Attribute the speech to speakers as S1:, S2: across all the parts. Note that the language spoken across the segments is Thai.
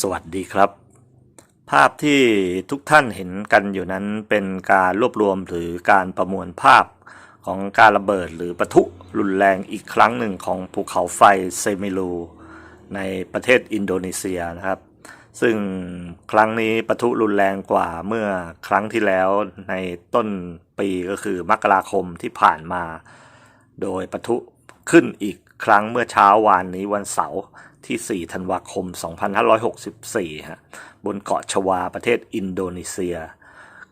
S1: สวัสดีครับ ภาพที่ทุกท่านเห็นกันอยู่นั้นเป็นการรวบรวมหรือการประมวลภาพของการระเบิดหรือปะทุรุนแรงอีกครั้งหนึ่งของภูเขาไฟเซมิลู ในประเทศอินโดนีเซียนะครับ ซึ่งครั้งนี้ปะทุรุนแรงกว่าเมื่อครั้งที่แล้วในต้นปีก็คือมกราคมที่ผ่านมา โดยปะทุขึ้นอีก ครั้งเมื่อเช้าวานนี้วันเสาร์ที่ 4 ธันวาคม 2564 ฮะ บนเกาะชวาประเทศอินโดนีเซีย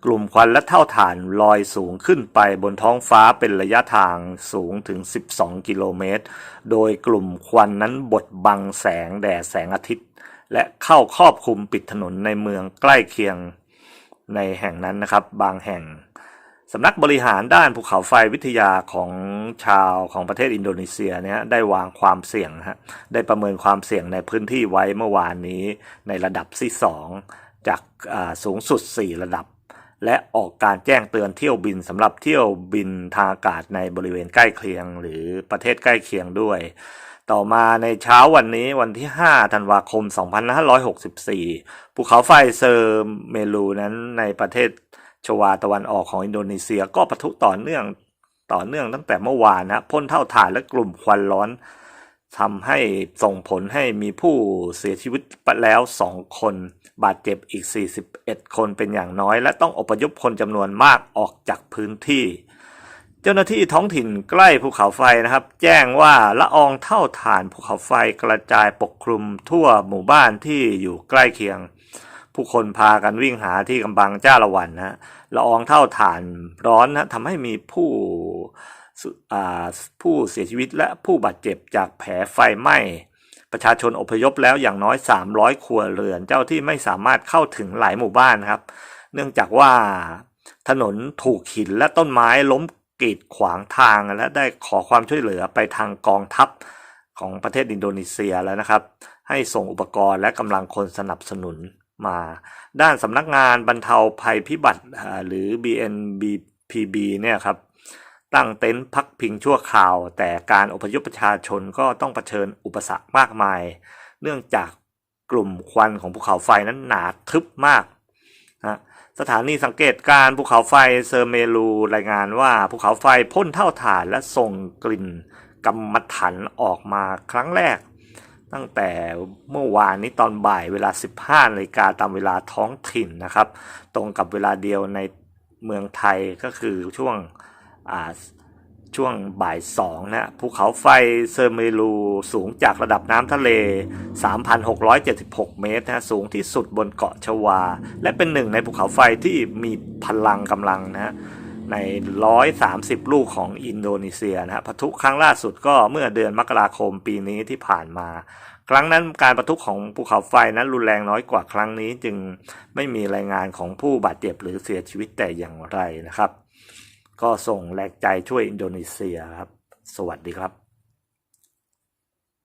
S1: กลุ่มควันและเท่าฐานลอยสูงขึ้นไปบนท้องฟ้าเป็นระยะทางสูงถึง 12 กิโลเมตร โดยกลุ่มควันนั้นบดบังแสงแดดแสงอาทิตย์ และเข้าครอบคลุมปิดถนนในเมืองใกล้เคียงในแห่งนั้นนะครับ บางแห่ง สำนักบริหารด้านภูเขาไฟวิทยาของชาวของประเทศอินโดนีเซียเนี่ยได้วางความเสี่ยงฮะได้ประเมินความเสี่ยงในพื้นที่ไว้เมื่อวานนี้ในระดับที่ 2 จากอ่าสูงสุด 4 ระดับ และออกการแจ้งเตือนเที่ยวบินสำหรับเที่ยวบินทางอากาศในบริเวณใกล้เคียง หรือประเทศใกล้เคียงด้วย ต่อมาในเช้าวันนี้วันที่ 5 ธันวาคม 2564 ภูเขาไฟเซอร์เมลูนั้นในประเทศ ชวาตะวันออกของอินโดนีเซียก็ปะทุต่อเนื่องต่อเนื่องตั้งแต่เมื่อวานนะพ่นเท่าฐานและกลุ่มควันร้อนทำให้ส่งผลให้มีผู้เสียชีวิตไปแล้ว 2 คน บาดเจ็บอีก 41 คนเป็นอย่างน้อย และต้องอพยพคนจำนวนมากออกจากพื้นที่ เจ้าหน้าที่ท้องถิ่นใกล้ภูเขาไฟนะครับ แจ้งว่าละอองเท่าฐานภูเขาไฟกระจายปกคลุมทั่วหมู่บ้านที่อยู่ใกล้เคียง ผู้คนพากันวิ่งหาที่กำบังจ้าละวันนะละอองเท่าฐานร้อนนะทำให้มีผู้ผู้เสียชีวิตและผู้บาดเจ็บจากแผลไฟไหม้ประชาชนอพยพแล้วอย่างน้อย 300 ครัวเรือนเจ้าที่ไม่สามารถเข้าถึงหลายหมู่บ้านครับ เนื่องจากว่าถนนถูกหินและต้นไม้ล้มกีดขวางทางและได้ขอความช่วยเหลือไปทางกองทัพของประเทศอินโดนีเซียแล้วนะครับ ให้ส่งอุปกรณ์และกำลังคนสนับสนุน มาด้านสำนักงานบรรเทาภัยพิบัติอ่าหรือ BNBPB เนี่ยครับตั้งเต็นท์พักพิงชั่วคราว แต่การอพยพประชาชนก็ต้องเผชิญอุปสรรคมากมาย เนื่องจากกลุ่มควันของภูเขาไฟนั้นหนาทึบมากนะสถานีสังเกตการภูเขาไฟเซอร์เมลูรายงานว่าภูเขาไฟพ่นเท่าฐานและส่งกลิ่นกำมะถันออกมาครั้งแรก ตั้งแต่เมื่อวานนี้ตอนบ่ายเวลา 15นาฬิกาตามเวลาท้องถิ่นนะครับ ตรงกับเวลาเดียวในเมืองไทยก็คือช่วงช่วงบ่ายสองนะภูเขาไฟเซอร์เมลูสูงจากระดับน้ำทะเล 3,676 เมตรนะสูงที่สุดบนเกาะชวา และเป็นหนึ่งในภูเขาไฟที่มีพลังกำลังนะ ใน 130 ลูกของอินโดนีเซียนะฮะปะทุครั้งล่าสุดก็เมื่อเดือนมกราคมปีนี้ที่ผ่านมา ครั้งนั้นการประทุของภูเขาไฟนั้นรุนแรงน้อยกว่าครั้งนี้ จึงไม่มีรายงานของผู้บาดเจ็บหรือเสียชีวิตแต่อย่างไรนะครับ ก็ส่งแรงใจช่วยอินโดนีเซียครับ สวัสดีครับ